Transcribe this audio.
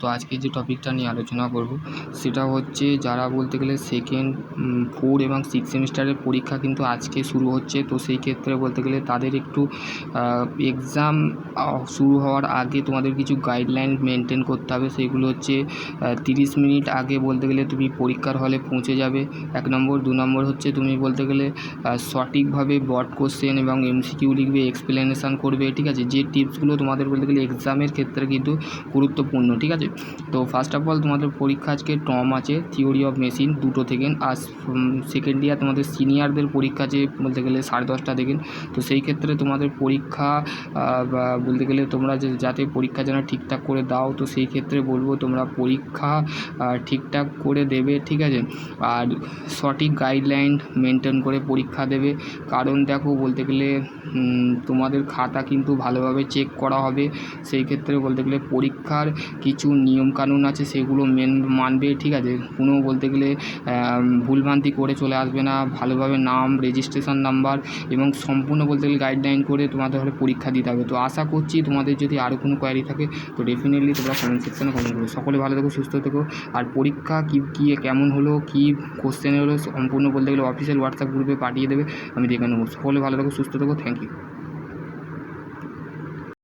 তো আজকে যে টপিকটা নিয়ে আলোচনা করব, সেটা হচ্ছে যারা বলতে গেলে সেকেন্ড ফোর এবং সিক্স সেমিস্টারের পরীক্ষা কিন্তু আজকে শুরু হচ্ছে। তো সেই ক্ষেত্রে বলতে গেলে তাদের একটু এক্সাম শুরু হওয়ার আগে তোমাদের কিছু গাইডলাইন মেনটেন করতে হবে। সেইগুলো হচ্ছে তিরিশ মিনিট আগে বলতে গেলে তুমি পরীক্ষার হলে পৌঁছে যাবে। এক নম্বর। দু নম্বর হচ্ছে তুমি বলতে গেলে সঠিকভাবে বট কোশ্চেন এবং এমসিকিউ লিখবে এক্সপ্লেনেশান করবে, ঠিক আছে? যে টিপসগুলো তোমাদের বলতে গেলে এক্সামের ক্ষেত্রে কিন্তু গুরুত্বপূর্ণ, ঠিক আছে? তো ফার্স্ট অফ অল তোমাদের পরীক্ষা আজকে টম আছে থিওরি অফ মেশিন দুটো থেকে আর সেকেন্ড ইয়ার তোমাদের সিনিয়রদের পরীক্ষা আছে, বলতে গেলে সাড়ে দশটা থেকে তো সেই ক্ষেত্রে তোমাদের পরীক্ষা বলতে গেলে তোমরা যে, যাতে পরীক্ষা যেন ঠিকঠাক করে দাও, তো সেই ক্ষেত্রে বলব তোমরা পরীক্ষা ঠিকঠাক করে দেবে, ঠিক আছে? আর সঠিক গাইডলাইন মেনটেন করে পরীক্ষা দেবে। কারণ দেখো, বলতে গেলে তোমাদের খাতা কিন্তু ভালোভাবে চেক করা হবে। সেই ক্ষেত্রে বলতে গেলে পরীক্ষার কিছু নিয়মকানুন আছে সেগুলো মেন মানবে, ঠিক আছে? কোনো বলতে গেলে ভুলভ্রান্তি করে চলে আসবে না। ভালোভাবে নাম রেজিস্ট্রেশন নাম্বার এবং সম্পূর্ণ বলতে গেলে গাইডলাইন করে তোমাদের হলে পরীক্ষা দিতে হবে। তো আশা করছি তোমাদের যদি আরও কোনো কোয়ারি থাকে, তো ডেফিনেটলি তোমরা কমেন্ট সেকশনে কমেন্ট করো সকলে ভালো থেকো, সুস্থ থেকো। আর পরীক্ষা কী কী, কেমন হলো, কী কোশ্চেন হলো, সম্পূর্ণ বলতে গেলে অফিসিয়াল হোয়াটসঅ্যাপ গ্রুপে পাঠিয়ে দেবে, আমি দেখে নেব। সকলে ভালো থেকো, সুস্থ থেকো থ্যাংক ইউ